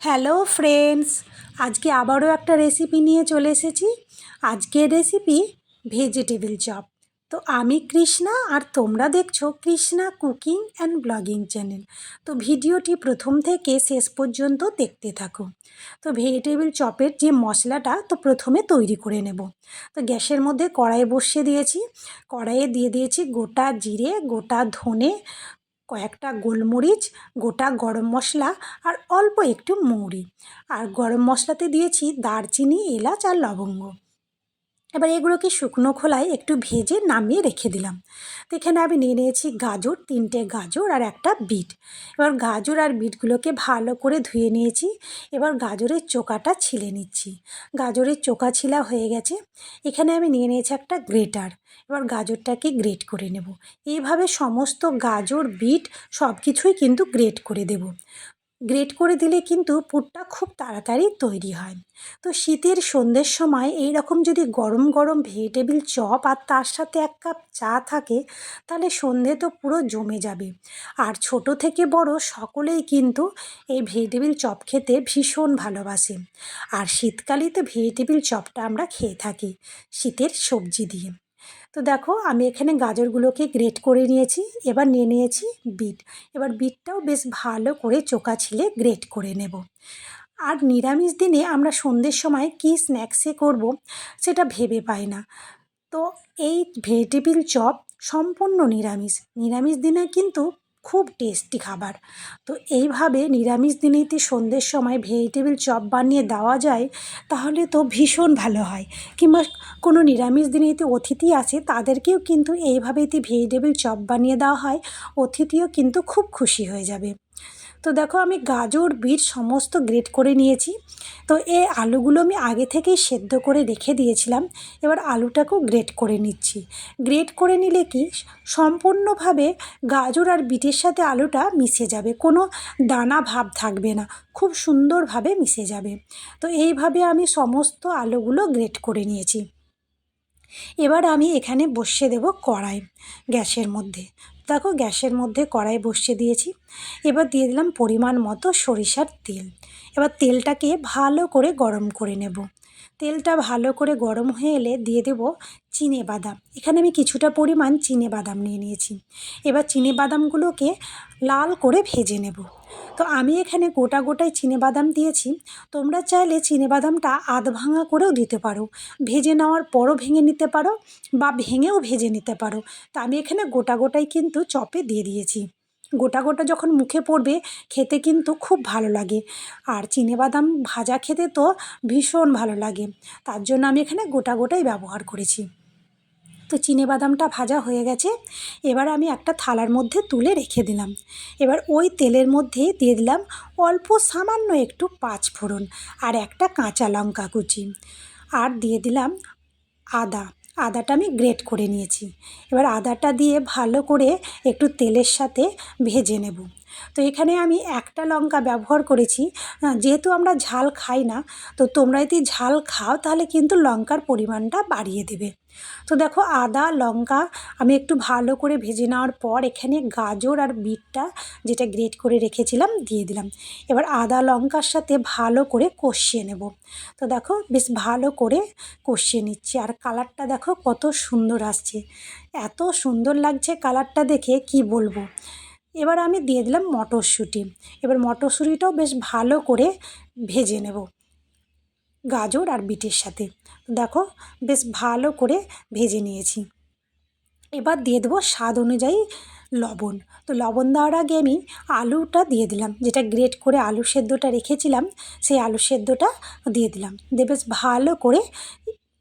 Hello friends, আজকে আবারও একটা রেসিপি নিয়ে চলে এসেছি। আজকের রেসিপি ভেজিটেবিল চপ তো আমি কৃষ্ণা আর তোমরা দেখছ Krishna cooking and blogging channel তো ভিডিওটি প্রথম থেকে শেষ পর্যন্ত দেখতে থাকো। তো ভেজিটেবিল চপের যে মশলাটা, তো প্রথমে তৈরি করে নেব। তো গ্যাসের মধ্যে কড়াই বসিয়ে দিয়েছি। কড়াইয়ে দিয়ে দিয়েছি গোটা জিরে, গোটা ধনে কয়েকটা গোলমরিচ, গোটা গরম মশলা আর অল্প একটু মৌরি। আর গরম মশলাতে দিয়েছি দারচিনি, এলাচ আর লবঙ্গ। এবার এগুলোকে শুকনো খোলায় একটু ভেজে নামিয়ে রেখে দিলাম। তো এখানে আমি নিয়ে নিয়েছি গাজর, তিনটে গাজর আর একটা বিট। এবার গাজর আর বিটগুলোকে ভালো করে ধুয়ে নিয়েছি। এবার গাজরের চোকাটা ছিলে নিচ্ছি। গাজরের চোকা ছিলা হয়ে গেছে। এখানে আমি নিয়ে নিয়েছি একটা গ্রেটার। এবার গাজরটাকে গ্রেট করে নেব। এইভাবে সমস্ত গাজর, বিট সব কিছুই কিন্তু গ্রেট করে দেব। গ্রেট করে দিলে কিন্তু পুরটা খুব তাড়াতাড়ি তৈরি হয়। তো শীতের সন্ধ্যের সময় এই রকম যদি গরম গরম ভেজিটেবিল চপ আর তার সাথে এক কাপ চা থাকে, তাহলে সন্ধে তো পুরো জমে যাবে। আর ছোট থেকে বড় সকলেই কিন্তু এই ভেজিটেবিল চপ খেতে ভীষণ ভালোবাসে। আর শীতকালেই তো ভেজিটেবিল চপটা আমরা খেয়ে থাকি, শীতের সবজি দিয়ে। তো দেখো, আমি এখানে গাজরগুলোকে গ্রেট করে নিয়েছি, এবার নিয়ে নিয়েছি বিট। এবার বিটটাও বেশ ভালো করে চোকা ছিলে গ্রেট করে নেব। আর নিরামিষ দিনে আমরা সন্ধ্যের সময় কী স্ন্যাক্সে করব সেটা ভেবে পাই না। তো এই ভেজিটেবিল চপ সম্পূর্ণ নিরামিষ। নিরামিষ দিনে কিন্তু খুব টেস্টি খাবার। তো এইভাবে নিরামিষ দিনেতে সন্ধ্যের সময় ভেজিটেবিল চপ বানিয়ে দেওয়া যায়, তাহলে তো ভীষণ ভালো হয়। কিংবা কোনো নিরামিষ দিনেতে অতিথি আছে তাদেরকেও কিন্তু এইভাবেতে ভেজিটেবিল চপ বানিয়ে দেওয়া হয়, অতিথিও কিন্তু খুব খুশি হয়ে যাবে। তো দেখো আমি গাজর, বিট সমস্ত গ্রেট করে নিয়েছি। তো এই আলুগুলো আমি আগে থেকেই সেদ্ধ করে রেখে দিয়েছিলাম। এবার আলুটাকেও গ্রেট করে নিচ্ছি। গ্রেট করে নিলে কি? সম্পূর্ণভাবে গাজর আর বিটের সাথে আলুটা মিশে যাবে। কোনো দানা ভাব থাকবে না। খুব সুন্দরভাবে মিশে যাবে। তো এইভাবে আমি সমস্ত আলুগুলো গ্রেট করে নিয়েছি। এবার আমি এখানে বসিয়ে দেব কড়াই গ্যাসের মধ্যে। দেখো গ্যাসের মধ্যে কড়াই বসিয়ে দিয়েছি। এবার দিয়ে দিলাম পরিমাণ মতো সরিষার তেল। এবার তেলটাকে ভালো করে গরম করে নেব। তেলটা ভালো করে গরম হয়ে এলে দিয়ে দেব চিনে বাদাম। এখানে আমি কিছুটা পরিমাণ চিনে বাদাম নিয়ে নিয়েছি। এবার চিনে বাদামগুলোকে লাল করে ভেজে নেব। তো আমি এখানে গোটা গোটায় বাদাম দিয়েছি। তোমরা চাইলে বাদামটা আধ ভাঙা করেও দিতে পারো। ভেজে নেওয়ার পরও ভেঙে নিতে পারো বা ভেঙেও ভেজে নিতে পারো। তো আমি এখানে গোটা গোটাই কিন্তু চপে দিয়ে দিয়েছি। গোটা গোটা যখন মুখে পড়বে, খেতে কিন্তু খুব ভালো লাগে। আর বাদাম ভাজা খেতে তো ভীষণ ভালো লাগে। তার জন্য আমি এখানে গোটা গোটাই ব্যবহার করেছি। তো চিনে বাদামটা ভাজা হয়ে গেছে। এবার আমি একটা থালার মধ্যে তুলে রেখে দিলাম। এবার ওই তেলের মধ্যে দিয়ে দিলাম অল্প সামান্য একটু পাঁচ ফোড়ন আর একটা কাঁচা লঙ্কা কুচি। আর দিয়ে দিলাম আদা। আদাটা আমি গ্রেট করে নিয়েছি। এবার আদাটা দিয়ে ভালো করে একটু তেলের সাথে ভেজে নেব। তো এখানে আমি একটা লঙ্কা ব্যবহার করেছি। যেহেতু আমরা ঝাল খাই না, তো তোমরা যদি ঝাল খাও তাহলে কিন্তু লঙ্কার পরিমাণটা বাড়িয়ে দেবে। তো দেখো আদা, লঙ্কা আমি একটু ভালো করে ভেজে নেওয়ার পর এখানে গাজর আর বিটটা যেটা গ্রেট করে রেখেছিলাম দিয়ে দিলাম। এবার আদা, লঙ্কার সাথে ভালো করে কষিয়ে নেব। তো দেখো বেশ ভালো করে কষিয়ে নিচ্ছি। আর কালারটা দেখো কত সুন্দর আসছে। এত সুন্দর লাগছে কালারটা দেখে কি বলব। এবার আমি দিয়ে দিলাম মটরশুঁটি। এবার মটরশুঁটিটাও বেশ ভালো করে ভেজে নেব। গাজর আর বিটের সাথে। দেখো, বেশ ভালো করে ভেজে নিয়েছি। এবার দিয়ে দেবো স্বাদ অনুযায়ী লবণ। তো লবণ দেওয়ার আগে আমি আলুটা দিয়ে দিলাম। যেটা গ্রেট করে আলু সেদ্ধটা রেখেছিলাম, সেই আলু সেদ্ধটা দিয়ে দিলাম। দিয়ে বেশ ভালো করে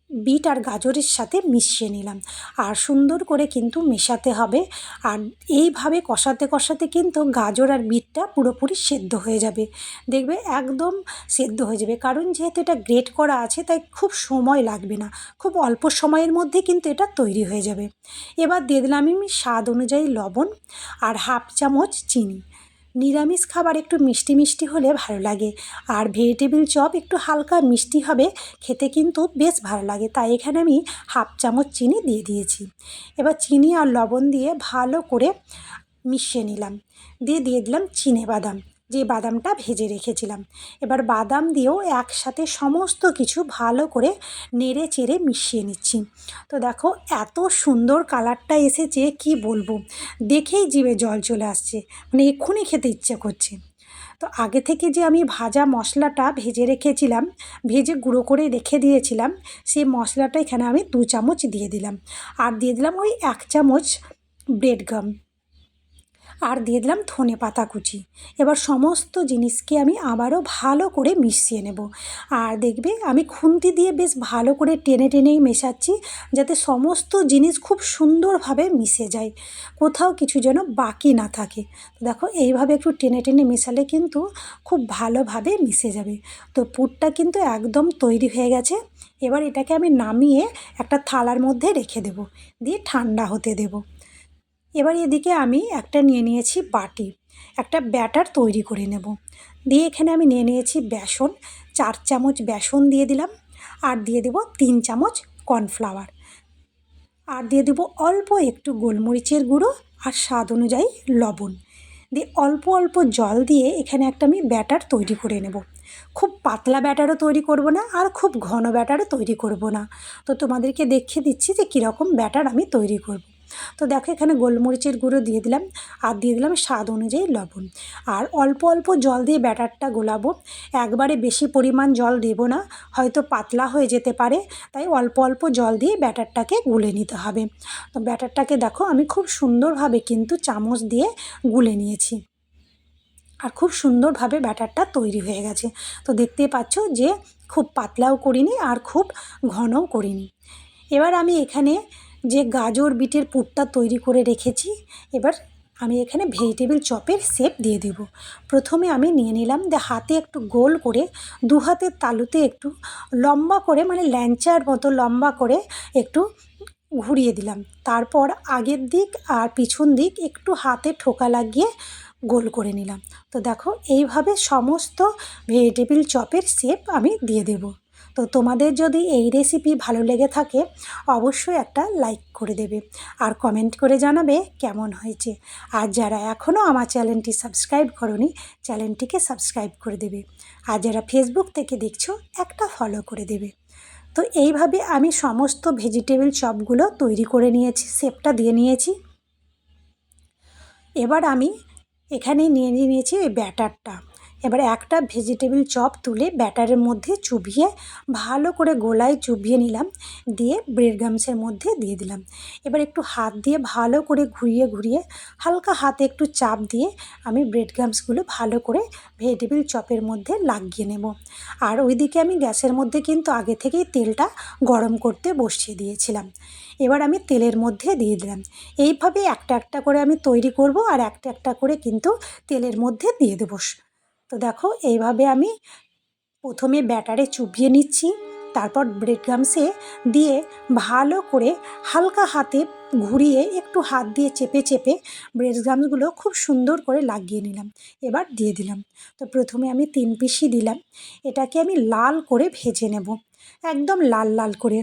বিট আর গাজরের সাথে মিশিয়ে নিলাম। আর সুন্দর করে কিন্তু মেশাতে হবে। আর এইভাবে কষাতে কষাতে কিন্তু গাজর আর বিটটা পুরোপুরি সেদ্ধ হয়ে যাবে। দেখবে একদম সেদ্ধ হয়ে যাবে। কারণ যেহেতু এটা গ্রেট করা আছে, তাই খুব সময় লাগবে না। খুব অল্প সময়ের মধ্যে কিন্তু এটা তৈরি হয়ে যাবে। এবার দিয়ে দিলাম আমি স্বাদ অনুযায়ী লবণ আর হাফ চামচ চিনি। নিরামিষ খাবার একটু মিষ্টি মিষ্টি হলে ভালো লাগে। আর ভেজিটেবিল চপ একটু হালকা মিষ্টি হবে, খেতে কিন্তু বেশ ভালো লাগে। তাই এখানে আমি হাফ চামচ চিনি দিয়ে দিয়েছি। এবার চিনি আর লবণ দিয়ে ভালো করে মিশিয়ে নিলাম। দিয়ে দিয়ে দিলাম চিনে বাদাম। যে বাদামটা ভেজে রেখেছিলাম। এবার বাদাম দিয়েও একসাথে সমস্ত কিছু ভালো করে নেড়ে চেড়ে মিশিয়ে নিচ্ছি। তো দেখো, এত সুন্দর কালারটা এসেছে, কি বলব? দেখেই জিভে জল চলে আসছে। মানে এক্ষুনি খেতে ইচ্ছে করছে। তো আগে থেকে যে আমি ভাজা মশলাটা ভেজে রেখেছিলাম, ভেজে গুঁড়ো করে রেখে দিয়েছিলাম, সেই মশলাটা এখানে আমি দু চামচ দিয়ে দিলাম। আর দিয়ে দিলাম ওই এক চামচ ব্রেড গাম আর দিয়ে দিলাম ধনে পাতা কুচি। এবার সমস্ত জিনিসকে আমি আবারও ভালো করে মিশিয়ে নেব। আর দেখবে আমি খুন্তি দিয়ে বেশ ভালো করে টেনে টেনেই মেশাচ্ছি, যাতে সমস্ত জিনিস খুব সুন্দরভাবে মিশে যায়। কোথাও কিছু যেন বাকি না থাকে। তো দেখো, এইভাবে একটু টেনে টেনে মেশালে কিন্তু খুব ভালোভাবে মিশে যাবে। তো পুরটা কিন্তু একদম তৈরি হয়ে গেছে। এবার এটাকে আমি নামিয়ে একটা থালার মধ্যে রেখে দেব। দিয়ে ঠান্ডা হতে দেবো। এবার এদিকে আমি একটা নিয়ে নিয়েছি বাটি, একটা ব্যাটার তৈরি করে নেব। দিয়ে এখানে আমি নিয়ে নিয়েছি বেসন, চার চামচ বেসন দিয়ে দিলাম আর দিয়ে দেব তিন চামচ কর্নফ্লাওয়ার। আর দিয়ে দেবো অল্প একটু গোলমরিচের গুঁড়ো আর স্বাদ অনুযায়ী লবণ। দিয়ে অল্প অল্প জল দিয়ে এখানে একটা আমি ব্যাটার তৈরি করে নেব। খুব পাতলা ব্যাটারও তৈরি করব না আর খুব ঘন ব্যাটারও তৈরি করব না। তো তোমাদেরকে দেখিয়ে দিচ্ছি যে কীরকম ব্যাটার আমি তৈরি করব। তো দেখো এখানে গোলমরিচের গুঁড়ো দিয়ে দিলাম আর দিয়ে দিলাম স্বাদ অনুযায়ী লবণ। আর অল্প অল্প জল দিয়ে ব্যাটারটা গোলাবো। একবারে বেশি পরিমাণ জল দেবো না, হয়তো পাতলা হয়ে যেতে পারে, তাই অল্প অল্প জল দিয়ে ব্যাটারটাকে গুলে নিতে হবে। তো ব্যাটারটাকে দেখো আমি খুব সুন্দরভাবে কিন্তু চামচ দিয়ে গুলে নিয়েছি। আর খুব সুন্দরভাবে ব্যাটারটা তৈরি হয়ে গেছে। তো দেখতেই পাচ্ছ যে খুব পাতলাও করিনি আর খুব ঘনও করিনি। এবার আমি এখানে যে গাজর বিটের পুরটা তৈরি করে রেখেছি, এবার আমি এখানে ভেজিটেবিল চপের শেপ দিয়ে দেব। প্রথমে আমি নিয়ে নিলাম যে হাতে একটু গোল করে, দু হাতের তালুতে একটু লম্বা করে মানে ল্যাঞ্চার মতো লম্বা করে একটু ঘুরিয়ে দিলাম। তারপর আগের দিক আর পিছন দিক একটু হাতে ঠোকা লাগিয়ে গোল করে নিলাম। তো দেখো, এইভাবে সমস্ত ভেজিটেবিল চপের শেপ আমি দিয়ে দেবো। তো তোমাদের যদি এই রেসিপি ভালো লেগে থাকে, অবশ্যই একটা লাইক করে দেবে। আর কমেন্ট করে জানাবে কেমন হয়েছে। আর যারা এখনও আমার চ্যানেলটি সাবস্ক্রাইব করনি, চ্যানেলটিকে সাবস্ক্রাইব করে দেবে। আর যারা ফেসবুক থেকে দেখছ, একটা ফলো করে দেবে। তো এইভাবে আমি সমস্ত ভেজিটেবল চপগুলো তৈরি করে নিয়েছি, শেপটা দিয়ে নিয়েছি। এবার আমি এখানে নিয়ে নিয়েছি ওই ব্যাটারটা। এবার একটা ভেজিটেবিল চপ তুলে ব্যাটারের মধ্যে চুবিয়ে ভালো করে গোলায় চুবিয়ে নিলাম, দিয়ে ব্রেড গামসের মধ্যে দিয়ে দিলাম। এবার একটু হাত দিয়ে ভালো করে ঘুরিয়ে ঘুরিয়ে হালকা হাতে একটু চাপ দিয়ে আমি ব্রেড গামসগুলো ভালো করে ভেজিটেবিল চপের মধ্যে লাগিয়ে নেব। আর ওইদিকে আমি গ্যাসের মধ্যে কিন্তু আগে থেকেই তেলটা গরম করতে বসিয়ে দিয়েছিলাম। এবার আমি তেলের মধ্যে দিয়ে দিলাম। এইভাবে একটা একটা করে আমি তৈরি করব আর একটা একটা করে কিন্তু তেলের মধ্যে দিয়ে দেবো। তো দেখো, এইভাবে আমি প্রথমে ব্যাটারে চুবিয়ে নিচ্ছি, তারপর ব্রেড গামসে দিয়ে ভালো করে হালকা হাতে ঘুরিয়ে একটু হাত দিয়ে চেপে চেপে ব্রেড গামসগুলো খুব সুন্দর করে লাগিয়ে নিলাম, এবার দিয়ে দিলাম। তো প্রথমে আমি তিন পিসি দিলাম, এটাকে আমি লাল করে ভেজে নেব, একদম লাল লাল করে।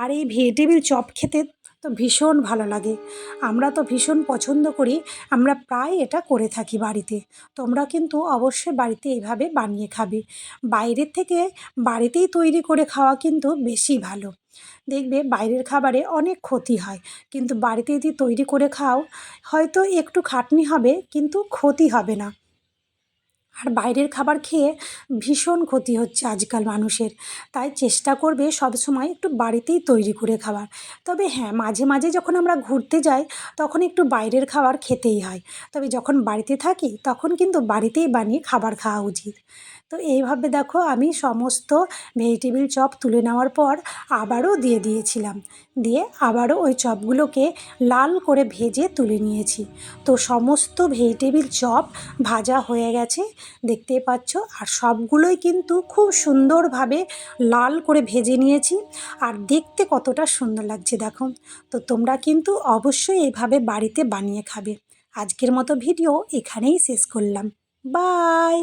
আর এই ভেজিটেবিল চপ খেতে তো ভীষণ ভালো লাগে। আমরা তো ভীষণ পছন্দ করি, আমরা প্রায় এটা করে থাকি বাড়িতে। তোমরা কিন্তু অবশ্যই বাড়িতে এইভাবে বানিয়ে খাবে। বাইরের থেকে বাড়িতেই তৈরি করে খাওয়া কিন্তু বেশি ভালো। দেখবে বাইরের খাবারে অনেক ক্ষতি হয়, কিন্তু বাড়িতে যদি তৈরি করে খাও, হয়তো একটু খাটনি হবে, কিন্তু ক্ষতি হবে না। আর বাইরের খাবার খেয়ে ভীষণ ক্ষতি হচ্ছে আজকাল মানুষের। তাই চেষ্টা করবে সবসময় একটু বাড়িতেই তৈরি করে খাবার। তবে হ্যাঁ মাঝে মাঝে যখন আমরা ঘুরতে যাই, তখন একটু বাইরের খাবার খেতেই হয়। তবে যখন বাড়িতে থাকি, তখন কিন্তু বাড়িতেই বানিয়ে খাবার খাওয়া উচিত। তো এইভাবে দেখো আমি সমস্ত ভেজিটেবিল চপ তুলে নেওয়ার পর আবারও দিয়ে দিয়েছিলাম। দিয়ে আবারও ওই চপগুলোকে লাল করে ভেজে তুলে নিয়েছি। তো সমস্ত ভেজিটেবিল চপ ভাজা হয়ে গেছে দেখতেই পাচ্ছ? আর সবগুলোই কিন্তু খুব সুন্দরভাবে লাল করে ভেজে নিয়েছি। আর দেখতে কতটা সুন্দর লাগছে দেখো। তো তোমরা কিন্তু অবশ্যই এইভাবে বাড়িতে বানিয়ে খাবে। আজকের মতো ভিডিও এখানেই শেষ করলাম। বাই!